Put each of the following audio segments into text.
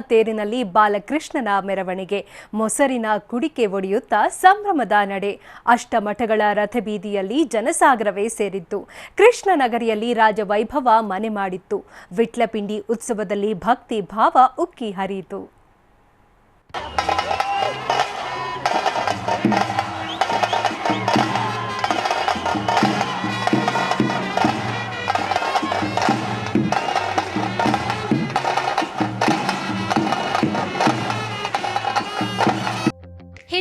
ತೇರಿನಲ್ಲಿ ಬಾಲಕೃಷ್ಣನ ಮೆರವಣಿಗೆ. ಮೊಸರಿನ ಕುಡಿಕೆ ಒಡೆಯುತ್ತಾ ಸಂಭ್ರಮದ ನಡೆ. ಅಷ್ಟಮಠಗಳ ರಥಬೀದಿಯಲ್ಲಿ ಜನಸಾಗರವೇ ಸೇರಿತ್ತು ಕೃಷ್ಣನಗರಿಯಲ್ಲಿ ರಾಜವೈಭವ ಮನೆ ಮಾಡಿತ್ತು. ವಿಟ್ಲಪಿಂಡಿ ಉತ್ಸವದಲ್ಲಿ ಭಕ್ತಿ ಭಾವ ಉಕ್ಕಿ ಹರಿಯಿತು.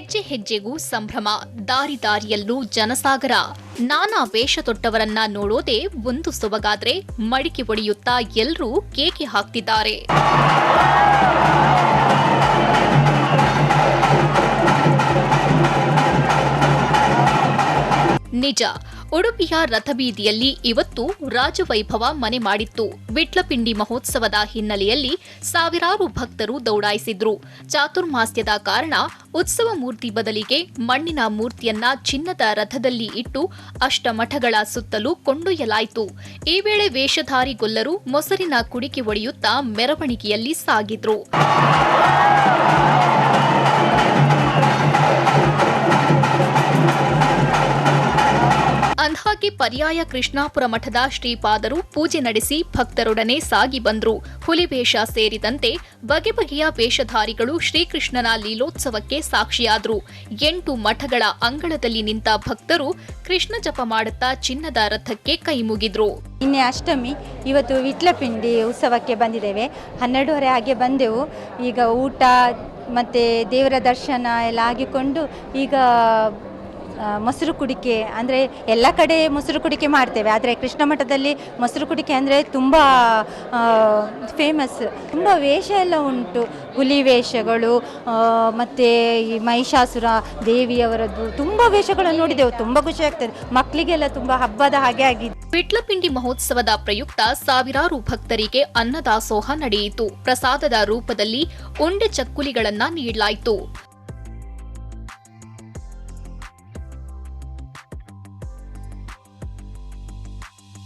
ಹೆಜ್ಜೆ ಹೆಜ್ಜೆಗೂ ಸಂಭ್ರಮ, ದಾರಿ ದಾರಿಯಲ್ಲೂ ಜನಸಾಗರ. ನಾನಾ ವೇಷ ತೊಟ್ಟವರನ್ನ ನೋಡೋದೇ ಒಂದು ಸೊಬಗಾದ್ರೆ, ಮಡಿಕೆ ಒಡೆಯುತ್ತಾ ಎಲ್ಲರೂ ಕೇಕೆ ಹಾಕ್ತಿದ್ದಾರೆ. ನಿಜ ಉಡುಪಿಯ ರಥಬೀದಿಯಲ್ಲಿ ಇವತ್ತು ರಾಜವೈಭವ ಮನೆ ಮಾಡಿತ್ತು. ವಿಟ್ಲಪಿಂಡಿ ಮಹೋತ್ಸವದ ಹಿನ್ನೆಲೆಯಲ್ಲಿ ಸಾವಿರಾರು ಭಕ್ತರು ದೌಡಾಯಿಸಿದ್ರು. ಚಾತುರ್ಮಾಸ್ಯದ ಕಾರಣ ಉತ್ಸವ ಮೂರ್ತಿ ಬದಲಿಗೆ ಮಣ್ಣಿನ ಮೂರ್ತಿಯನ್ನ ಚಿನ್ನದ ರಥದಲ್ಲಿ ಇಟ್ಟು ಅಷ್ಟಮಠಗಳ ಸುತ್ತಲೂ ಕೊಂಡೊಯ್ಯಲಾಯಿತು. ಈ ವೇಳೆ ವೇಷಧಾರಿ ಗೊಲ್ಲರು ಮೊಸರಿನ ಕುಡಿಕೆ ಒಡೆಯುತ್ತಾ ಮೆರವಣಿಗೆಯಲ್ಲಿ ಸಾಗಿದ್ರು. ಅಂದ್ಹಾಗೆ ಪರ್ಯಾಯ ಕೃಷ್ಣಾಪುರ ಮಠದ ಶ್ರೀಪಾದರು ಪೂಜೆ ನಡೆಸಿ ಭಕ್ತರೊಡನೆ ಸಾಗಿ ಬಂದರು. ಹುಲಿವೇಷ ಸೇರಿದಂತೆ ಬಗೆ ಬಗೆಯ ವೇಷಧಾರಿಗಳು ಶ್ರೀಕೃಷ್ಣನ ಲೀಲೋತ್ಸವಕ್ಕೆ ಸಾಕ್ಷಿಯಾದರು. ಎಂಟು ಮಠಗಳ ಅಂಗಳದಲ್ಲಿ ನಿಂತ ಭಕ್ತರು ಕೃಷ್ಣ ಜಪ ಮಾಡುತ್ತಾ ಚಿನ್ನದ ರಥಕ್ಕೆ ಕೈ ಮುಗಿದ್ರು. ನಿನ್ನೆ ಅಷ್ಟಮಿ, ಇವತ್ತು ವಿಟ್ಲಪಿಂಡಿ ಉತ್ಸವಕ್ಕೆ ಬಂದಿದ್ದೇವೆ. ಹನ್ನೆರಡೂವರೆ ಹಾಗೆ ಬಂದೆವು. ಈಗ ಊಟ ಮತ್ತು ದೇವರ ದರ್ಶನ ಎಲ್ಲ ಆಗಿಕೊಂಡು ಈಗ ಮೊಸರು ಕುಡಿಕೆ ಅಂದರೆ ಎಲ್ಲ ಕಡೆ ಮೊಸರು ಕುಡಿಕೆ ಮಾಡ್ತೇವೆ. ಆದರೆ ಕೃಷ್ಣ ಮಠದಲ್ಲಿ ಮೊಸರು ಕುಡಿಕೆ ಅಂದರೆ ತುಂಬ ಫೇಮಸ್ ತುಂಬ ವೇಷ ಎಲ್ಲ ಉಂಟು. ಹುಲಿ ವೇಷಗಳು ಮತ್ತು ಈ ಮಹಿಷಾಸುರ, ದೇವಿಯವರದ್ದು ತುಂಬ ವೇಷಗಳನ್ನು ನೋಡಿದೆವು. ತುಂಬ ಖುಷಿ ಆಗ್ತದೆ. ಮಕ್ಕಳಿಗೆಲ್ಲ ತುಂಬ ಹಬ್ಬದ ಹಾಗೆ ಆಗಿದೆ. ಪಿಟ್ಲಪಿಂಡಿ ಮಹೋತ್ಸವದ ಪ್ರಯುಕ್ತ ಸಾವಿರಾರು ಭಕ್ತರಿಗೆ ಅನ್ನದಾಸೋಹ ನಡೆಯಿತು. ಪ್ರಸಾದದ ರೂಪದಲ್ಲಿ ಉಂಡೆ ಚಕ್ಕುಲಿಗಳನ್ನ ನೀಡಲಾಯಿತು.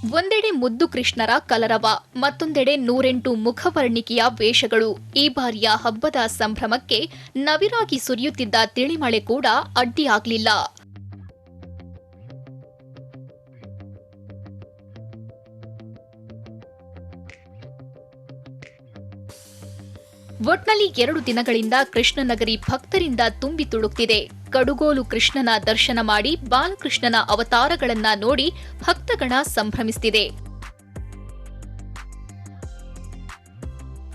ಒಂದೆಡೆ ಮುದ್ದು ಕೃಷ್ಣರ ಕಲರವ, ಮತ್ತೊಂದೆಡೆ ನೂರೆಂಟು ಮುಖವರ್ಣಿಕೆಯ ವೇಷಗಳು. ಈ ಬಾರಿಯ ಹಬ್ಬದ ಸಂಭ್ರಮಕ್ಕೆ ನವಿರಾಗಿ ಸುರಿಯುತ್ತಿದ್ದ ತಿಳಿಮಳೆ ಕೂಡ ಅಡ್ಡಿಯಾಗಲಿಲ್ಲ. ಒಟ್ನಲ್ಲಿ ಎರಡು ದಿನಗಳಿಂದ ಕೃಷ್ಣನಗರಿ ಭಕ್ತರಿಂದ ತುಂಬಿ ತುಳುಕ್ತಿದೆ. ಕಡುಗೋಲು ಕೃಷ್ಣನ ದರ್ಶನ ಮಾಡಿ ಬಾಲಕೃಷ್ಣನ ಅವತಾರಗಳನ್ನ ನೋಡಿ ಭಕ್ತಗಣ ಸಂಭ್ರಮಿಸುತ್ತಿದೆ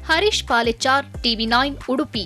ಹರೀಶ್ ಪಾಲೆಚಾರ್ ಟಿವಿ ನೈನ್ ಉಡುಪಿ.